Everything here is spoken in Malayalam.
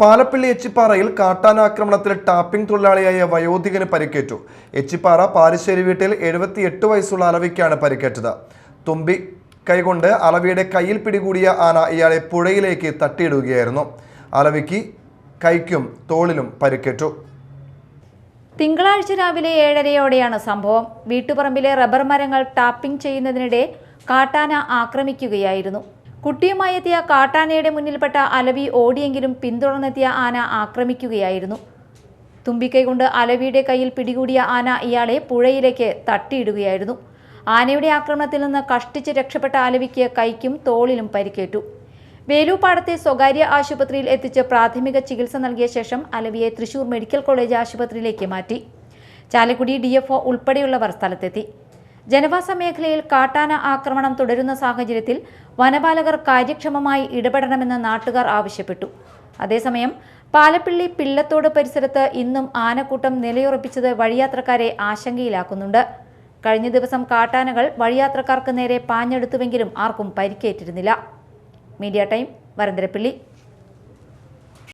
പാലപ്പള്ളി എച്ചിപ്പാറയിൽ കാട്ടാനാക്രമണത്തിൽ ടാപ്പിംഗ് തൊഴിലാളിയായ വയോധികന് പരിക്കേറ്റു. എച്ചിപ്പാറ പാരിശ്ശേരി വീട്ടിൽ എഴുപത്തിയെട്ട് വയസ്സുള്ള അലവിക്കാണ് പരിക്കേറ്റത്. തുമ്പി കൈകൊണ്ട് അലവിയുടെ കയ്യിൽ പിടികൂടിയ ആന ഇയാളെ പുഴയിലേക്ക് തട്ടിയിടുകയായിരുന്നു. അലവിക്ക് കൈക്കും തോളിലും പരിക്കേറ്റു. തിങ്കളാഴ്ച രാവിലെ ഏഴരയോടെയാണ് സംഭവം. വീട്ടുപറമ്പിലെ റബ്ബർ മരങ്ങൾ ടാപ്പിംഗ് ചെയ്യുന്നതിനിടെ കാട്ടാന ആക്രമിക്കുകയായിരുന്നു. കുട്ടിയുമായി എത്തിയ കാട്ടാനയുടെ മുന്നിൽപ്പെട്ട അലവി ഓടിയെങ്കിലും പിന്തുടർന്നെത്തിയ ആന ആക്രമിക്കുകയായിരുന്നു. തുമ്പിക്കൈ കൊണ്ട് അലവിയുടെ കയ്യിൽ പിടികൂടിയ ആന ഇയാളെ പുഴയിലേക്ക് തട്ടിയിടുകയായിരുന്നു. ആനയുടെ ആക്രമണത്തിൽ നിന്ന് കഷ്ടിച്ച് രക്ഷപ്പെട്ട അലവിക്ക് കൈക്കും തോളിലും പരിക്കേറ്റു. വേലൂപ്പാടത്തെ സ്വകാര്യ ആശുപത്രിയിൽ എത്തിച്ച് പ്രാഥമിക ചികിത്സ നൽകിയ ശേഷം അലവിയെ തൃശൂർ മെഡിക്കൽ കോളേജ് ആശുപത്രിയിലേക്ക് മാറ്റി. ചാലക്കുടി ഡി ഉൾപ്പെടെയുള്ളവർ സ്ഥലത്തെത്തി. ജനവാസ മേഖലയിൽ കാട്ടാന ആക്രമണം തുടരുന്ന സാഹചര്യത്തിൽ വനപാലകർ കാര്യക്ഷമമായി ഇടപെടണമെന്ന് നാട്ടുകാർ ആവശ്യപ്പെട്ടു. അതേസമയം പാലപ്പിള്ളി പിള്ളത്തോട് പരിസരത്ത് ഇന്നും ആനക്കൂട്ടം നിലയുറപ്പിച്ചത് വഴിയാത്രക്കാരെ ആശങ്കയിലാക്കുന്നുണ്ട്. കഴിഞ്ഞ ദിവസം കാട്ടാനകൾ വഴിയാത്രക്കാർക്ക് നേരെ പാഞ്ഞെടുത്തുവെങ്കിലും ആർക്കും പരിക്കേറ്റിരുന്നില്ല. Media time Varandarappilly.